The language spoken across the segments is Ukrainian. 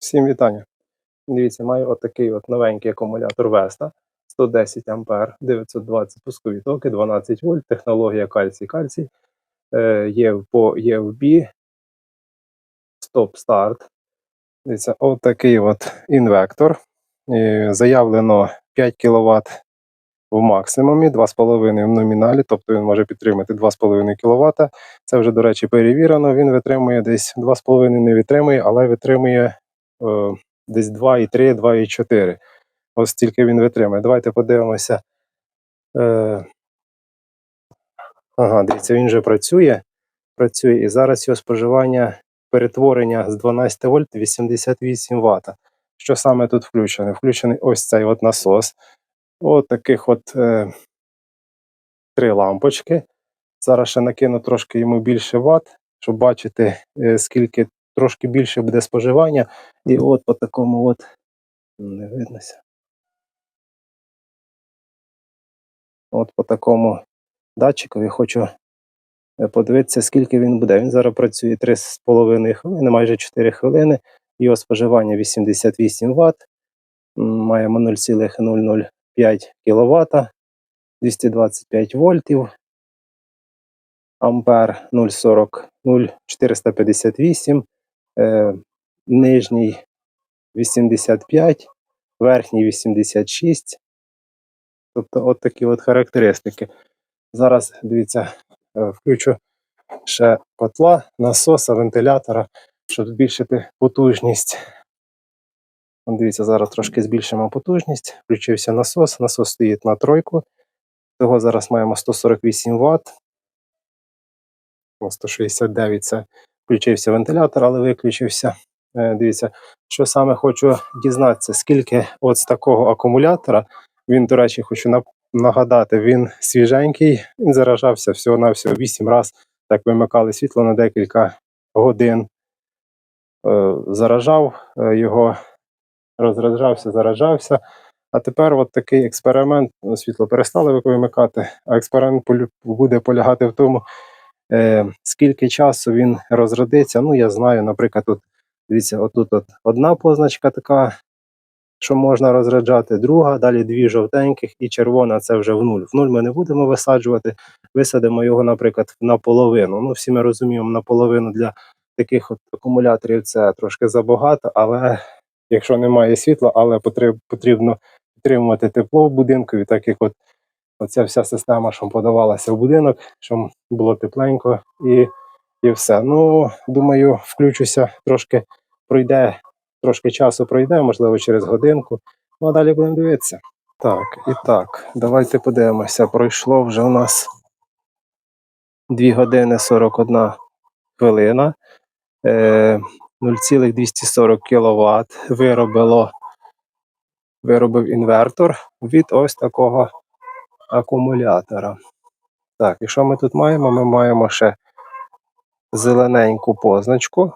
Всім вітання. Дивіться, маю отакий от новенький акумулятор Vesta 110 А, 920 пускові токи, 12 вольт, технологія кальцій-кальцій. Е, є по EFB, стоп-старт. Дивіться, отакий от інвектор. Е, заявлено 5 кВт в максимумі, 2,5 в номіналі, тобто він може підтримати 2,5 кВт. Це вже, до речі, перевірено. Він витримує десь 2,5 не витримує, але витримує десь 2,3, 2,4. Ось стільки він витримує. Давайте подивимося. Е, ага, дивіться, він вже працює. Працює і зараз його споживання перетворення з 12 вольт 88 Вт. Що саме тут включено? Включений ось цей от насос. От таких от е, три лампочки. Зараз ще накину трошки йому більше ват, щоб бачити, е, скільки трошки більше буде споживання. І от по такому от не виднося. От по такому датчикові хочу е, подивитися, скільки він буде. Він зараз працює 3,5 хвилини, майже 4 хвилини. Його споживання 88 Вт. Маємо 0,005 кВт, 225 вольтів. Ампер 0,40, 0,458, е, нижній 85, верхній 86. Тобто от такі от характеристики. Зараз дивіться, е, включу ще котла, насоса, вентилятора, щоб збільшити потужність. Дивіться, зараз трошки збільшимо потужність. Включився насос. Насос стоїть на тройку. Того зараз маємо 148 Вт. 169 це включився вентилятор, але виключився. Е, Дивіться, що саме хочу дізнатися, скільки от з такого акумулятора. Він, до речі, хочу нагадати, він свіженький, він заражався всього-навсього 8 разів. Так вимикали світло на декілька годин. Е, Заражав е, його, розражався, заражався. А тепер от такий експеримент. ну, Світло перестали вимикати, а експеримент буде полягати в тому, е, скільки часу він розродиться. Ну, я знаю, наприклад, тут дивіться, отут от одна позначка така, що можна розраджати, друга, далі дві жовтеньких і червона це вже в нуль. В нуль ми не будемо висаджувати, висадимо його, наприклад, наполовину. Ну, всі ми розуміємо, наполовину для таких от акумуляторів це трошки забагато, але якщо немає світла, але потрібно підтримувати тепло в будинку, і так як от оця вся система, що подавалася в будинок, щоб було тепленько і, і все. Ну, думаю, включуся, трошки пройде, трошки часу пройде, можливо, через годинку. Ну а далі будемо дивитися. Так, і так, давайте подивимося. Пройшло вже у нас 2 години 41 хвилина. Е, 0,240 кВт виробило, виробив інвертор від ось такого акумулятора. Так, і що ми тут маємо? Ми маємо ще зелененьку позначку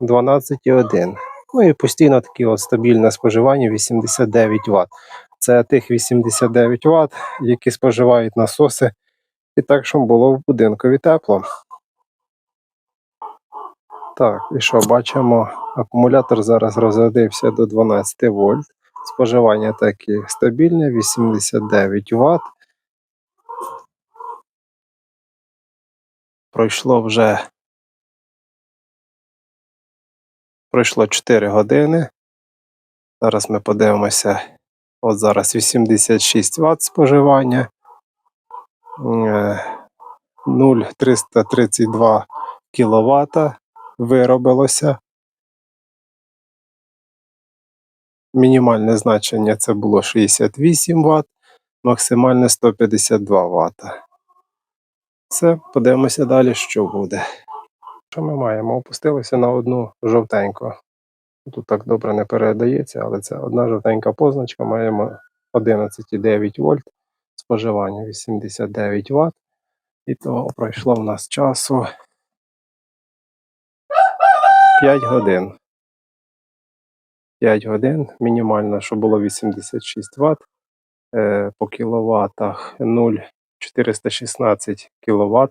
12,1. Ну і постійно таке стабільне споживання 89 Вт. Це тих 89 Вт, які споживають насоси, і так, щоб було в будинкові тепло. Так, і що бачимо, акумулятор зараз розрядився до 12 вольт. Споживання таке стабільне, 89 Вт. Пройшло вже пройшло 4 години. Зараз ми подивимося. От зараз 86 Вт споживання. Е, 0,332 кВт виробилося. Мінімальне значення це було 68 Вт, максимальне 152 Вт. Все, подивимося далі, що буде. Що ми маємо? Опустилося на одну жовтеньку. Тут так добре не передається, але це одна жовтенька позначка. Маємо 11,9 вольт, споживання 89 Вт. І того пройшло в нас часу 5 годин. 5 годин, мінімально, що було 86 Вт. Е, по кіловатах 0,416 кВт.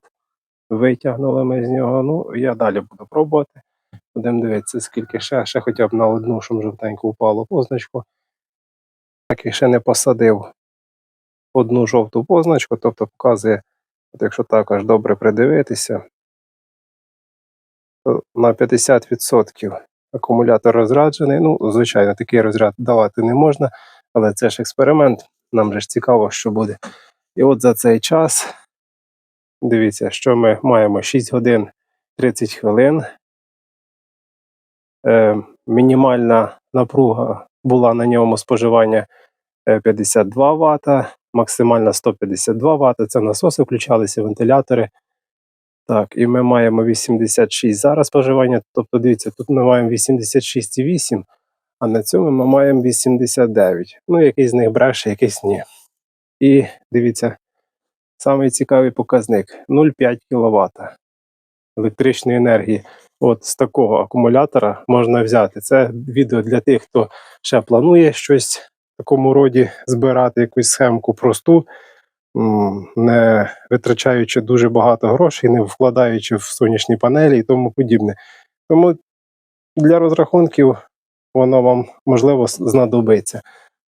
Витягнули ми з нього. Ну, я далі буду пробувати. Будемо дивитися, скільки ще, ще хоча б на одну, щоб жовтеньку впало позначку. Так і ще не посадив одну жовту позначку, тобто показує, от якщо також добре придивитися, то на 50% акумулятор розраджений. Ну, звичайно, такий розряд давати не можна, але це ж експеримент. Нам же ж цікаво, що буде. І от за цей час, дивіться, що ми маємо 6 годин 30 хвилин. Е, мінімальна напруга була на ньому споживання е, 52 Вт, максимальна 152 Вт. Це насоси включалися, вентилятори. Так, і ми маємо 86 зараз споживання. Тобто, дивіться, тут ми маємо 86,8, а на цьому ми маємо 89. Ну, якийсь з них бреше, якийсь ні. І дивіться, самий цікавий показник 0,5 кВт електричної енергії. От з такого акумулятора можна взяти. Це відео для тих, хто ще планує щось в такому роді збирати, якусь схемку просту, не витрачаючи дуже багато грошей, не вкладаючи в сонячні панелі і тому подібне. Тому для розрахунків воно вам можливо знадобиться.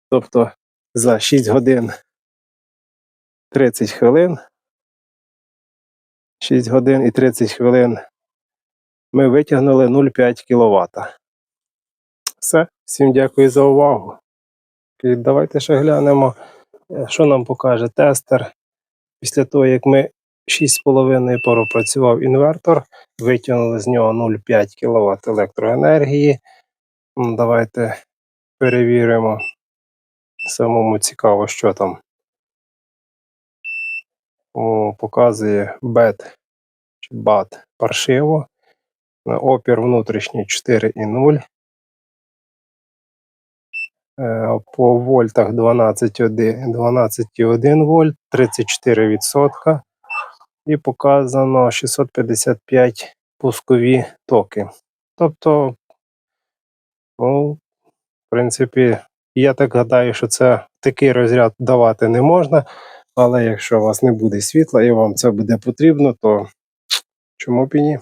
Тобто за 6 годин 30 хвилин. 6 годин і 30 хвилин ми витягнули 0,5 кВт. Все, всім дякую за увагу. І давайте ще глянемо, що нам покаже тестер. Після того, як ми 6,5 пропрацював інвертор, витягнули з нього 0,5 кВт електроенергії. Давайте перевіримо. Самому цікаво, що там. О, показує бет чи бат паршиво. Опір внутрішній 4,0. Е, По вольтах 12,1 12,1 вольт, 34%. І показано 655 пускові токи. Тобто, ну, в принципі, я так гадаю, що це такий розряд давати не можна. Але якщо у вас не буде світла і вам це буде потрібно, то чому б і ні?